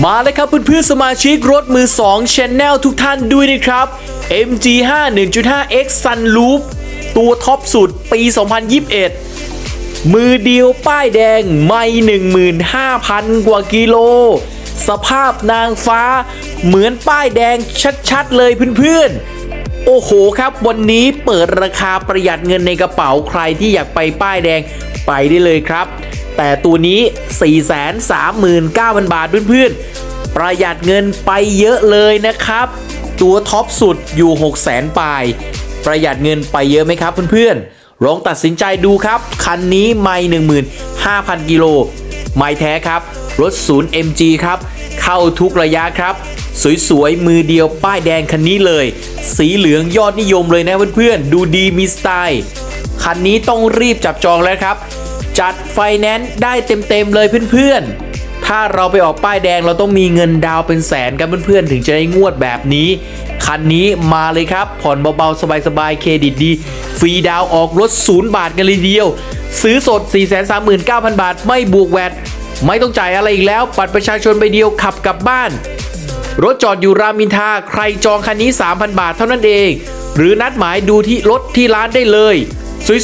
มาแล้วครับเพื่อนๆสมาชิกรถมือ2 Channel ทุกท่านด้วยนะครับ MG5 1.5X Sunroof ตัวท็อปสุดปี 2021 มือเดียวป้ายแดงไม่15,000 กว่ากิโล สภาพนางฟ้าเหมือนป้ายแดงชัดๆ เลยเพื่อนๆ โอ้โหครับวันนี้เปิดราคาประหยัดเงินในกระเป๋าใครที่อยากไปป้ายแดงไปได้เลยครับ แต่ตัวนี้ 439,000 บาทเพื่อนๆ ประหยัดเงินไปเยอะเลยนะครับ ตัวท็อปสุดอยู่ 600,000ปลาย ประหยัดเงินไปเยอะไหมครับเพื่อนๆ ลองตัดสินใจดูครับ คันนี้ไม่15,000 กิโล ไม่แท้ครับ รถศูนย์ MG ครับ เข้าทุกระยะครับสวยๆ มือเดียวป้ายแดงคันนี้เลย สีเหลืองยอดนิยมเลยนะเพื่อนๆ ดูดีมีสไตล์ คันนี้ต้องรีบจับจองแล้วครับ จัดไฟแนนซ์ได้เต็มๆเลยเพื่อนๆ ถ้าเราไปออกป้ายแดงเราต้องมีเงินดาวน์เป็นแสนกันเพื่อนๆ ถึงจะได้งวดแบบนี้ คันนี้มาเลยครับ ผ่อนเบาๆ สบายๆ เครดิตดี ฟรีดาวน์ออกรถศูนย์บาทกันเลยเดียว ซื้อสด 439,000 บาท ไม่บวกแวดไม่ต้องจ่ายอะไรอีกแล้วบัตรประชาชนใบเดียวขับกลับบ้าน รถจอดอยู่รามินทาใครจองคันนี้ 3,000 บาทเท่านั้นเอง หรือนัดหมายดูที่รถที่ร้านได้เลย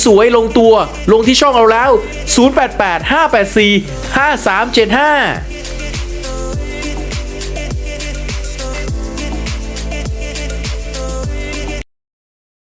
สวยๆ ลงตัว ลงที่ช่องเราแล้ว 088 584 5375